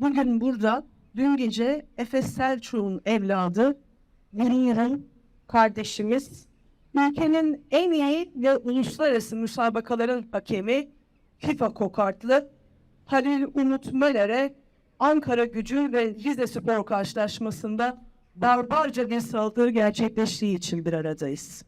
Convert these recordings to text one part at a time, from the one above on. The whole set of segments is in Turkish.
bugün burada dün gece Efes Selçuk'un evladı Münir'in kardeşimiz ülkenin en iyi ve uluslararası müsabakaların hakemi FIFA kokartlı Halil Umut Möler'e Ankara gücü ve Rize Spor karşılaşmasında barbarca bir saldırı gerçekleştiği için bir aradayız.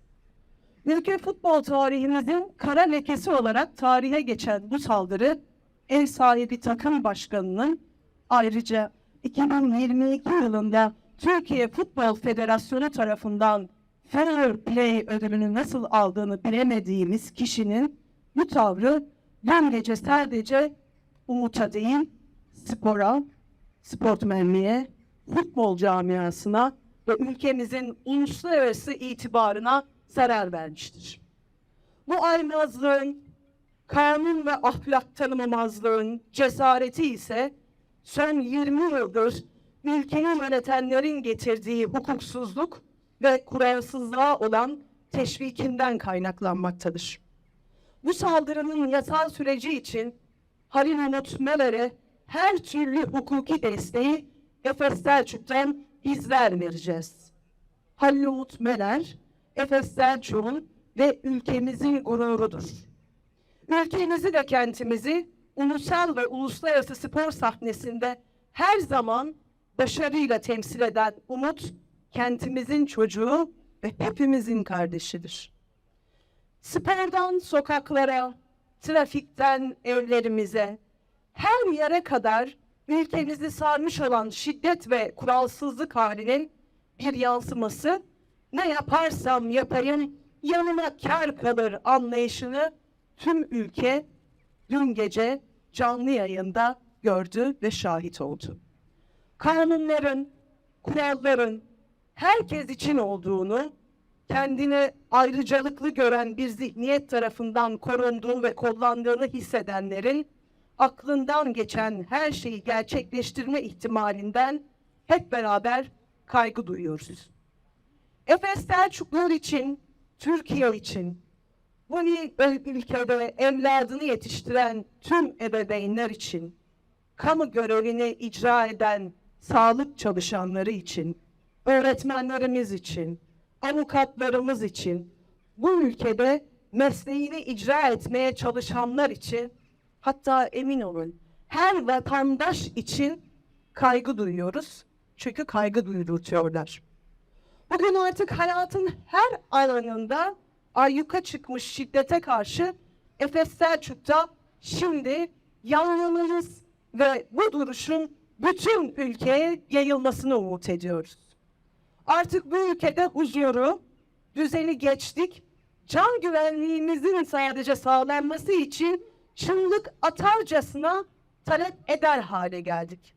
Ülke futbol tarihimizin kara lekesi olarak tarihe geçen bu saldırı ev sahibi takım başkanının ayrıca 2022 yılında Türkiye Futbol Federasyonu tarafından Fair Play ödülünü nasıl aldığını bilemediğimiz kişinin bu tavrı dün gece sadece Umut'a değil, spora, sportmenliğe, futbol camiasına ve ülkemizin uluslararası itibarına zarar vermiştir. Bu aymazlığın, kanun ve ahlak tanımamazlığın cesareti ise son 20 yıldır ülkeyi yönetenlerin getirdiği hukuksuzluk ve kuralsızlığa olan teşvikinden kaynaklanmaktadır. Bu saldırının yasal süreci için Halil Umut Meler'e her türlü hukuki desteği Efes Selçuk'tan bizler vereceğiz. Halil Umut Meler, Efes Selçuk'un ve ülkemizin gururudur. Ülkemizi ve kentimizi ulusal ve uluslararası spor sahnesinde her zaman başarıyla temsil eden Umut, kentimizin çocuğu ve hepimizin kardeşidir. Spordan sokaklara, trafikten evlerimize, her yere kadar ülkemizi sarmış olan şiddet ve kuralsızlık halinin bir yansıması ne yaparsam yapayım yanıma kar kalır anlayışını tüm ülke dün gece canlı yayında gördü ve şahit oldu. Kanunların, kuralların herkes için olduğunu kendini ayrıcalıklı gören bir zihniyet tarafından korunduğu ve kullandığını hissedenlerin aklından geçen her şeyi gerçekleştirme ihtimalinden hep beraber kaygı duyuyoruz. Efes Selçuklular için, Türkiye için, bu ülkede evladını yetiştiren tüm ebeveynler için, kamu görevini icra eden sağlık çalışanları için, öğretmenlerimiz için, avukatlarımız için, bu ülkede mesleğini icra etmeye çalışanlar için, hatta emin olun her vatandaş için kaygı duyuyoruz. Çünkü kaygı duyuruyorlar. Bugün artık hayatın her alanında ayyuka çıkmış şiddete karşı Efes Selçuk'ta şimdi yanılmalıyız ve bu duruşun bütün ülkeye yayılmasını umut ediyoruz. Artık bu ülkede huzuru, düzeni geçtik. Can güvenliğimizin sadece sağlanması için çığlık atarcasına talep eder hale geldik.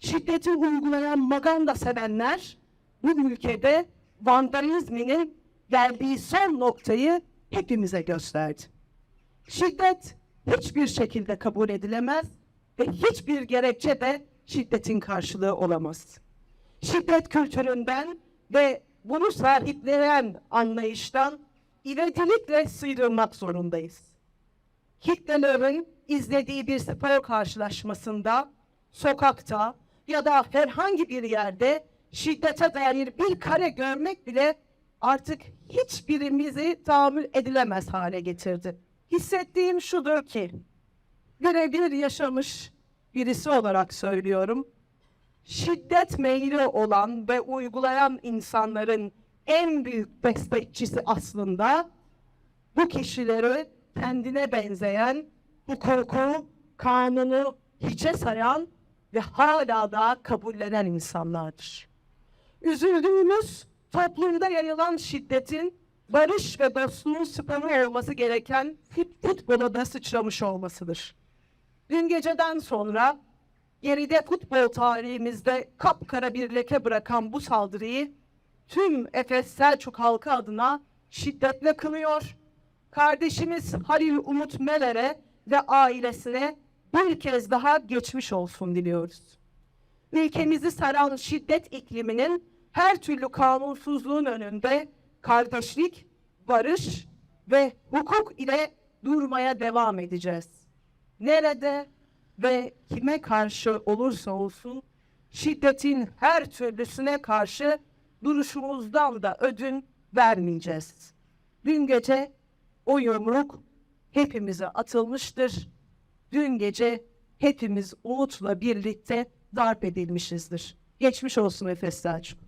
Şiddeti uygulayan maganda sevenler bu ülkede vandalizminin geldiği son noktayı hepimize gösterdi. Şiddet hiçbir şekilde kabul edilemez ve hiçbir gerekçe de şiddetin karşılığı olamaz. Şiddet kültüründen ve bunu sahipleyen anlayıştan ivedilikle sıyrılmak zorundayız. Hitler'in izlediği bir spor karşılaşmasında, sokakta ya da herhangi bir yerde şiddete dair bir kare görmek bile artık hiçbirimizi tahammül edilemez hale getirdi. Hissettiğim şudur ki, birebir yaşamış birisi olarak söylüyorum. Şiddet meyli olan ve uygulayan insanların en büyük destekçisi aslında bu kişileri kendine benzeyen, hukuku, kanunu hiçe sayan ve hala da kabullenen insanlardır. Üzüldüğümüz toplumda yayılan şiddetin barış ve dostluğun sporu olması gereken fut- futbola da sıçramış olmasıdır. Dün geceden sonra geride futbol tarihimizde kapkara bir leke bırakan bu saldırıyı tüm Efes Selçuk halkı adına şiddetle kınıyor. Kardeşimiz Halil Umut Meler'e ve ailesine bir kez daha geçmiş olsun diliyoruz. Ülkemizi saran şiddet ikliminin her türlü kanunsuzluğun önünde kardeşlik, barış ve hukuk ile durmaya devam edeceğiz. Nerede, ve kime karşı olursa olsun şiddetin her türlüsüne karşı duruşumuzdan da ödün vermeyeceğiz. Dün gece o yumruk hepimize atılmıştır. Dün gece hepimiz umutla birlikte darp edilmişizdir. Geçmiş olsun Efes Selçuk.